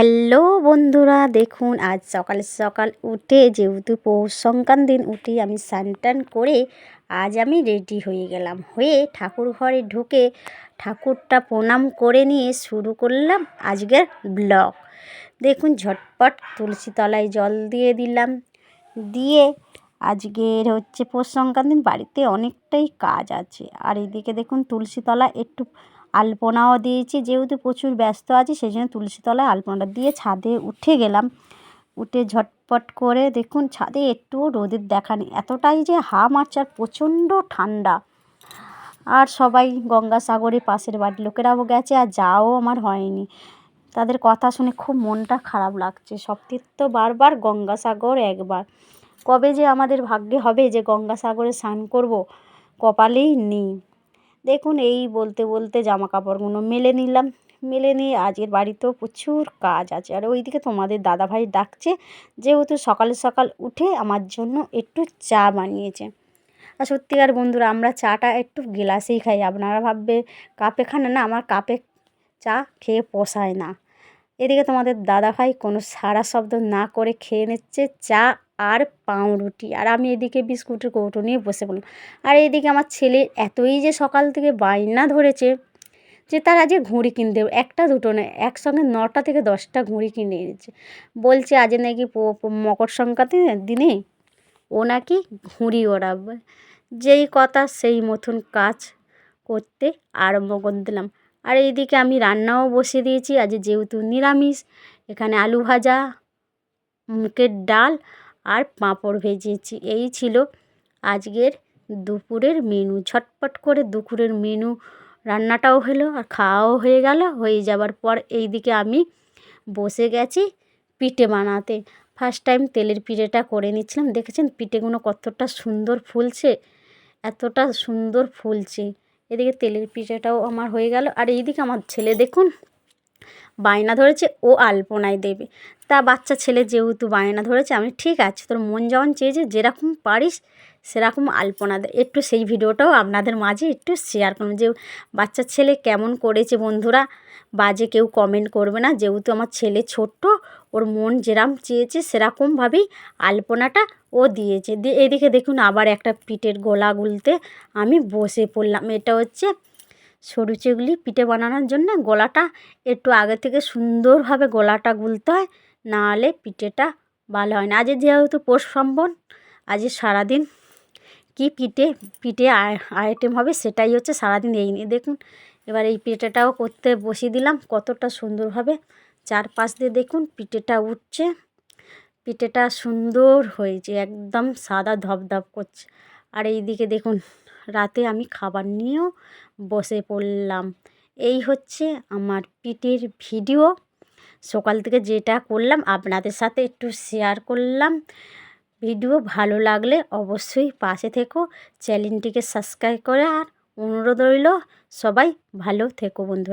Hello বন্ধুরা, দেখুন আজ সকাল সকাল উঠে যেহেতু পৌষ সংক্রান্ত দিন, উঠে আমি স্নান করে আজ আমি রেডি হয়ে গেলাম। হয়ে ঠাকুর ঘরে ঢুকে ঠাকুরটা প্রণাম করে নিয়ে শুরু করলাম আজকের ব্লগ। দেখুন ঝটপট তুলসী তলায় জল দিয়ে দিলাম। দিয়ে আজকের হচ্ছে পৌষ সংক্রান্ত দিন বাড়িতে অনেকটাই কাজ আছে। আর এদিকে দেখুন তুলসী তলা একটু আলপনাও দিয়েছি, যেহেতু প্রচুর ব্যস্ত আছি সেই জন্য তুলসীতলায় আলপনাটা দিয়ে ছাদে উঠে গেলাম। উঠে ঝটপট করে দেখুন ছাদে একটু রোদের দেখা নেই, এতটাই যে হা মারছে আর প্রচণ্ড ঠান্ডা। আর সবাই গঙ্গাসাগরে পাশের বাড়ির লোকেরাও গেছে আর যাও আমার হয়নি। তাদের কথা শুনে খুব মনটা খারাপ লাগছে। সব তীর্থ বারবার গঙ্গাসাগর একবার। কবে যে আমাদের ভাগ্যে হবে যে গঙ্গাসাগরে স্নান করব, কপালেই নেই। দেখুন, এই বলতে বলতে জামা কাপড়গুলো মেলে নিলাম। মেলে নিয়ে আজকের বাড়িতেও প্রচুর কাজ আছে। আর ওইদিকে তোমাদের দাদাভাই ডাকছে, যেহেতু সকাল সকাল উঠে আমার জন্য একটু চা বানিয়েছে। আর সত্যিকার বন্ধুরা, আমরা চাটা একটু গ্লাসেই খাই। আপনারা ভাববে, কাপে খান না, আমার কাপে চা খেয়ে পোষায় না। এদিকে তোমাদের দাদাভাই কোনো সারা শব্দ না করে খেয়ে নিচ্ছে। চা আর পাউরুটি। আর আমি এদিকে বিস্কুটের কৌটো নিয়ে বসে পড়লাম। আর এইদিকে আমার ছেলে এতই যে সকাল থেকে বায়না ধরেছে যে তার আজকে ঘুড়ি কিনতে একটা দুটো নয়, একসঙ্গে নটা থেকে দশটা ঘুড়ি কিনে এনেছে। বলছে, আজ নাকি মকর সংক্রান্তি দিনে ও নাকি ঘুড়ি ওড়াবে। যেই কথা, সেই মতন কাজ করতে আরম্ভ করে দিলাম। আর এইদিকে আমি রান্নাও বসিয়ে দিয়েছি। আজ যেহেতু নিরামিষ, এখানে আলু ভাজা, মুগের ডাল আর পাঁপড় ভেজেছি। এই ছিল আজকের দুপুরের মেনু ঝটপট করে দুপুরের মেনু রান্নাটাও হলো আর খাওয়াও হয়ে গেল। হয়ে যাবার পর এই দিকে আমি বসে গেছি পিঠে বানাতে। ফার্স্ট টাইম তেলের পিঠেটা করে নিচ্ছিলাম। দেখেছেন পিঠেগুলো কতটা সুন্দর ফুলছে? এতটা সুন্দর ফুলছে। এদিকে তেলের পিঠেটাও আমার হয়ে গেল। আর এইদিকে আমার ছেলে দেখুন বায়না ধরেছে, ও আলপনায় দেবে। তা বাচ্চা ছেলে যেহেতু বায়না ধরেছে, আমি ঠিক আছে, তোর মন যেমন চেয়েছে, যেরকম পারিস সেরকম আলপনা দে। একটু সেই ভিডিওটাও আপনাদের মাঝে একটু শেয়ার করুন যে বাচ্চার ছেলে কেমন করেছে বন্ধুরা। বাজে কেউ কমেন্ট করবে না, যেহেতু আমার ছেলে ছোট্ট, ওর মন যেরকম চেয়েছে সেরকমভাবেই আলপনাটা ও দিয়েছে। দিয়ে এদিকে দেখুন আবার একটা পিঠের গোলা গুলতে আমি বসে পড়লাম। এটা হচ্ছে সরু চেগুলি পিঠে বানানোর জন্য গলাটা একটু আগে থেকে সুন্দরভাবে গলাটা গুলতে হয় নাহলে পিঠেটা ভালো হয় না। আজ যেহেতু পোষ সম্বন আজ সারাদিন কি পিঠে পিঠে আইটেম হবে সেটাই হচ্ছে সারাদিন এই নিয়ে। দেখুন, এবার এই পিঠেটাও করতে বসিয়ে দিলাম, কতটা সুন্দরভাবে চারপাশ দিয়ে দেখুন পিঠেটা উঠছে। পিঠেটা সুন্দর হয়েছে, একদম সাদা ধপধপ করছে। আর এই দিকে দেখুন রাতে আমি খাবার নিয়েও বসে পড়লাম। এই হচ্ছে আমার পিঠের ভিডিও। সকাল থেকে যেটা করলাম, আপনাদের সাথে একটু শেয়ার করলাম। ভিডিও ভালো লাগলে অবশ্যই পাশে থেকো চ্যানেলটিকে সাবস্ক্রাইব করে আর অনুরোধ রইল, সবাই ভালো থেকো বন্ধুরা।